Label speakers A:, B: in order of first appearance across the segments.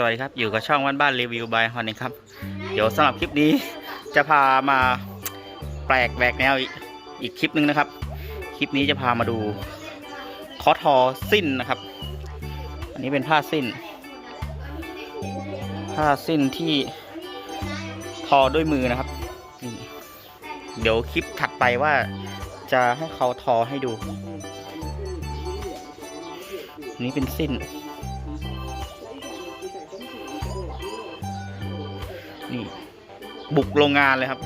A: สวัสดีครับ อยู่กับช่องวันบ้านรีวิวบายฮอนเองครับ เดี๋ยวสำหรับคลิปนี้จะพามาแปลกแหวกแนวอีกอีกคลิปหนึ่งนะครับ คลิปนี้จะพามาดูคอทอสิ้นนะครับ อันนี้เป็นผ้าสิ้น ผ้าสิ้นที่ทอด้วยมือนะครับ เดี๋ยวคลิปถัดไปว่าจะให้เขาทอให้ดูนนี้เป็นสิ้น นี่ บุกโรงงานเลยครับ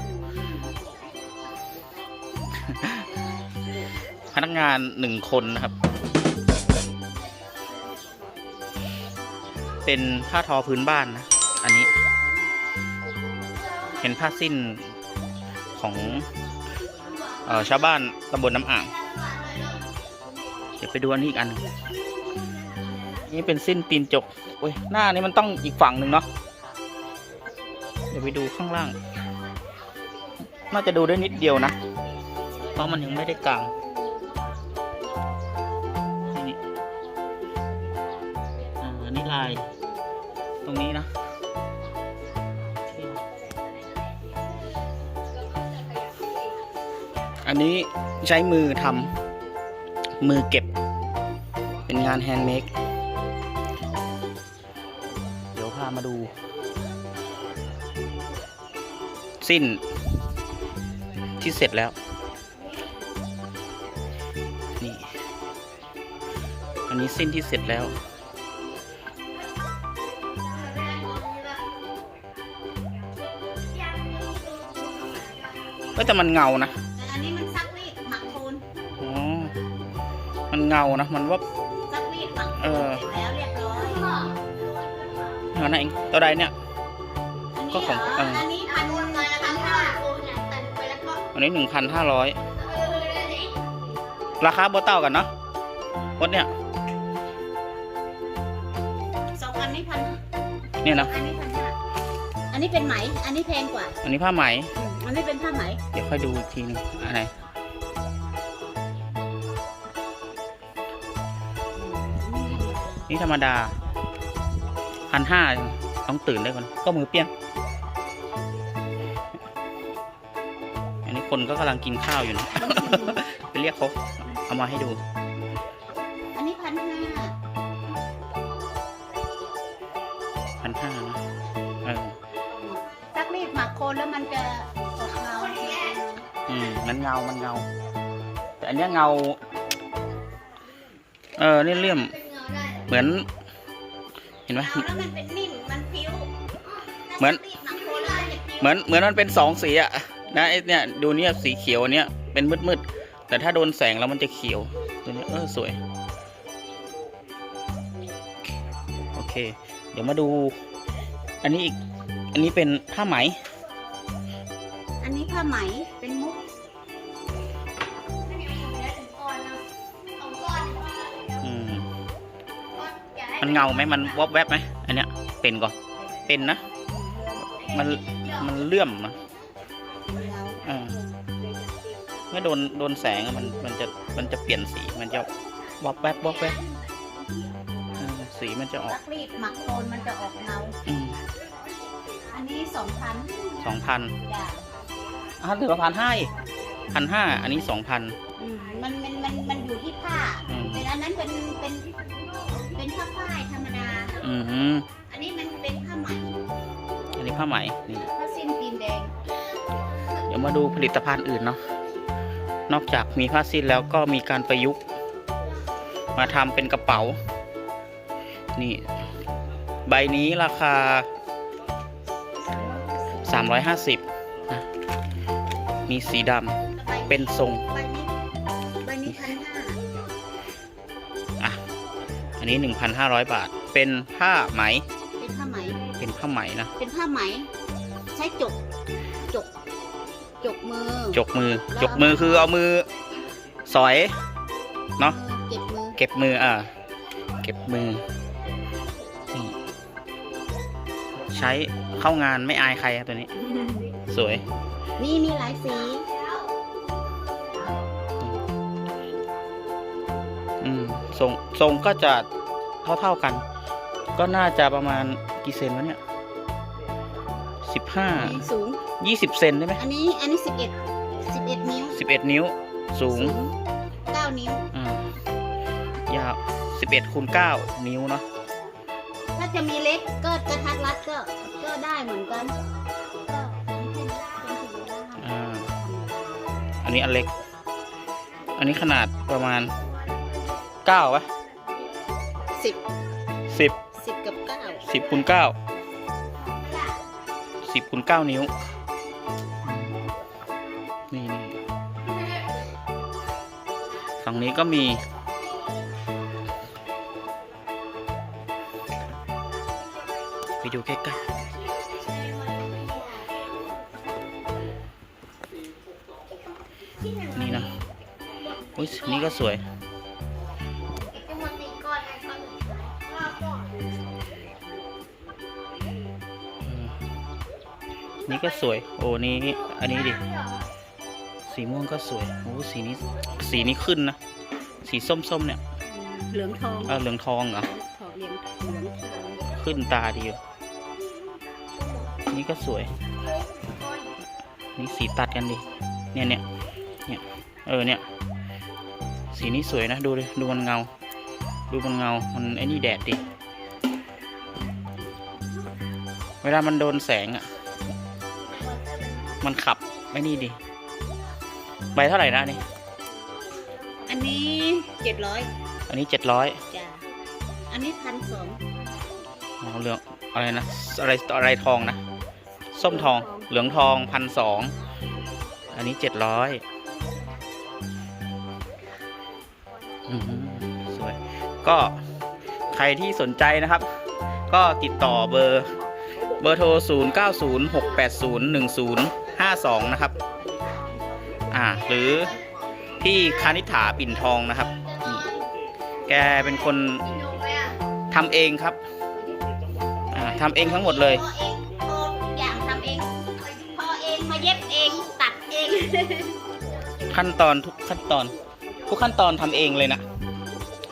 A: พนักงานหนึ่งคนนะครับ เป็นผ้าทอพื้นบ้านนะ อันนี้เป็นผ้าสิ้นของออชาวบ้านตำบลน้ำอ่าง เดี๋ยวไปดูอันนี้อีกอันหนึ่งนี่เป็นสิ้นตีนจกโอ้ยหน้านี้มันต้องอีกฝั่งหนึ่งเนาะ เดี๋ยวไปดูข้างล่าง น่าจะดูได้นิดเดียวนะ เพราะมันยังไม่ได้กลางนี่อ่าอันนี้ลาย ตรงนี้นะอันนี้ใช้มือทำมือเก็บ เป็นงานแฮนด์เมดเดี๋ยวพามาดู สิ้นที่เสร็จแล้ว นี่ อันนี้สิ้นที่เสร็จแล้วก็แต่มันเงานะ
B: แต่อันนี้มันซักรีดหมักโคน
A: อ๋อ มันเงานะ มันว่า
B: ซักรีดหมักโค
A: เอนอ
B: เสร็จแล้วเรียบร้อย
A: อันนั้นเองตัวใดเนี่ย ก็ของ
B: อัน
A: เออ
B: นนี้ห
A: นึ่งพันห้าร้อยราคาโบเต้ากันเนาะรถเนี่ย
B: สองอันนี้พัน
A: เนี่ยนะ
B: อันนี้พันห้าอันนี้เป็นไหม อันนี้แพงกว่า
A: อันนี้ผ้าไหม
B: อืมอันนี้เป็นผ้าไหม
A: เดี๋ยวค่อยดูอีกทีหนึงอันไหนนี่ธรรมดาพันห้าต้องตื่นได้ก่อนก็มือเปี้ยงอัน คนก็กำลังกินข้าวอยู่นะ ไปเรียกเขาเอามาให้ดู
B: อันนี้พันห้า
A: พันห้านะเออ
B: ซักรีดหมักโคนแล้วมันจะออกเงา
A: อืมมันเงา มันเงา แต่อันเนี้ยเงา เออ นี่เลี่ยม เหมือน เห็นไหม
B: เงาแล้วมันเป็นนิ่ม มันพิ้ว
A: เหมือน
B: ซักรีดหมักโคนแล้วมันจะพิ้ว
A: เหมือน เหมือนมันเป็นสองสีอะ นะไอเนี่ยดูเนี่ยสีเขียวอันเนี้ยเป็นมืดมืดๆแต่ถ้าโดนแสงแล้วมันจะเขียวตัวเนี้ยเออสวยโอเค เดี๋ยวมาดู อันนี้อีกอันนี้เป็นผ้าไหม
B: อันนี้ผ้าไหมเป็นมุก
A: อืมมันเงาไหมมันวอบแวบไหมอันเนี้ยเป็นก่อนเป็นนะ มันมันเลื่อมนะ อ่าเมื่อโดนโดนแสงอะมันมันจะมันจะเปลี่ยนสีมันจะวอบแวบวอบแวบอ่าสีมันจะออก
B: ซักรีดหมักโคนมันจะออกเงา
A: อืม
B: อันนี้สองพัน
A: สองพัน
B: จ้ะ
A: อะเหลือพันห้าพันห้าอันนี้สองพัน
B: อืมมันมันมันมันอยู่ที่ผ้า
A: อืม
B: เป็นอันนั้นเป็นเป็นเป็นผ้าฝ้ายธรรมดา
A: อืม
B: อันนี้มันเป็นผ้าไหม
A: อันนี้ผ้าไหมนี่
B: ผ้าสิ้นตีนแดง
A: เดี๋ยว มาดูผลิตภัณฑ์อื่นเนาะนอกจากมีผ้าสิ้นแล้วก็มีการประยุกต์ มาทำเป็นกระเป๋า นี่ ใบนี้ราคา 350นะมีสีดำเป็นทรง
B: ใบนี้ใบนี้พันห้า
A: อะอันนี้ 1,500 บาท เป็นผ้าไหม
B: เป็นผ้าไหม
A: เป็นผ้าไหมนะ
B: เป็นผ้าไหม ใช้จก จก จกมือ
A: จกมือ จกมือคือเอามือ สอย เนาะ
B: เก็บมือ
A: เก็บมืออ่าเก็บมือนี่ใช้เข้างานไม่อายใครครับตัวนี้ สวย
B: นี่มีหลายสี
A: อืมทรงทรงก็จะเท่าๆกัน ก็น่าจะประมาณกี่เซนวะเนี่ย สิบห้า
B: อันนี้สูง
A: ยี่สิบเซนได้ไหม
B: อันนี้อันนี้สิบเอ็ดสิบเอ็ดนิ้ว
A: สิบเอ็ดนิ้ว สูง
B: เก้านิ้ว
A: อ่ายาวสิบเอ็ดคูณเก้านิ้วเนาะ
B: ถ้าจะมีเล็กก็กระทัดรัดก็ก็ได้เหมือนกันก็เป็นเป็น
A: อ่าอันนี้อันเล็ก อันนี้ขนาดประมาณเก้าวะ
B: สิบ
A: สิบ
B: สิบกับเก้า
A: สิบคูณเก้า สิบคูณเก้านิ้ว นี่นี่ฝั่งนี้ก็มีไปดูใกล้ๆนี่นะอุ้ยนี่ก็สวย นี่ก็สวย โอ้นี่อันนี้ดิ สีม่วงก็สวย โอ้สีนี้สีนี้ขึ้นนะ สีส้มๆเนี่ย
B: เหลืองทอง
A: เออเหลืองทองเหรอ
B: ทองเหลืองเหลืองทอง
A: ขึ้นตาดีอยู่นี่ก็สวย นี่สีตัดกันดิ เนี่ยเนี่ยเนี่ย เออเนี่ย สีนี้สวยนะ ดูดิดูมันเงา ดูมันเงา มันไอ้นี่แดดดิ เวลามันโดนแสงอะ่ะ มันขับไอ้นี่ดิใบเท่าไหร่นะอันนี่
B: อันนี้เจ็ดร้อย
A: อันนี้เจ็ดร้อย
B: จ้ะอันนี้พันสอง
A: อ๋อเหลืองอะไรนะ อะไรอะไรทองนะ ส้มทอง เหลืองทองพันสอง อันนี้เจ็ดร้อยสวย ก็ใครที่สนใจนะครับ ก็ติดต่อเบอร์เบอร์โทร 0 9 0 6 8 0 1 0 5 2 นะครับ อ่า หรือพี่คานิษฐาปิ่นทองนะครับนี่แกเป็นคนทำเองครับ อ่าทำเองทั้งหมดเลย
B: พอเองพอทุกอย่างทำเองพอเองมาเย็บเองตัดเอง
A: ขั้นตอนทุกขั้นตอน ทุกขั้นตอนทำเองเลยนะ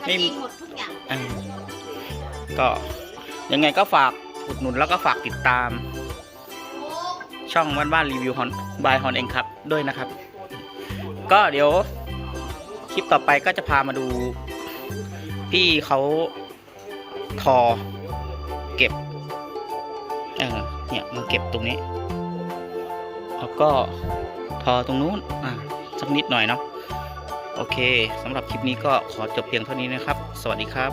B: ทำเองหมดทุกอย่าง
A: อ่าก็ยังไงก็ฝากอุดหนุนแล้วก็ฝากติดตาม ช่องบ้านบ้านรีวิวฮอนบายฮอนเองครับด้วยนะครับ ก็เดี๋ยวคลิปต่อไปก็จะพามาดู พี่เขาทอเก็บเออเนี่ยมาเก็บตรงนี้ แล้วก็ทอตรงนู้นอะสักนิดหน่อยเนาะโอเคสำหรับคลิปนี้ก็ขอจบเพียงเท่านี้นะครับ สวัสดีครับ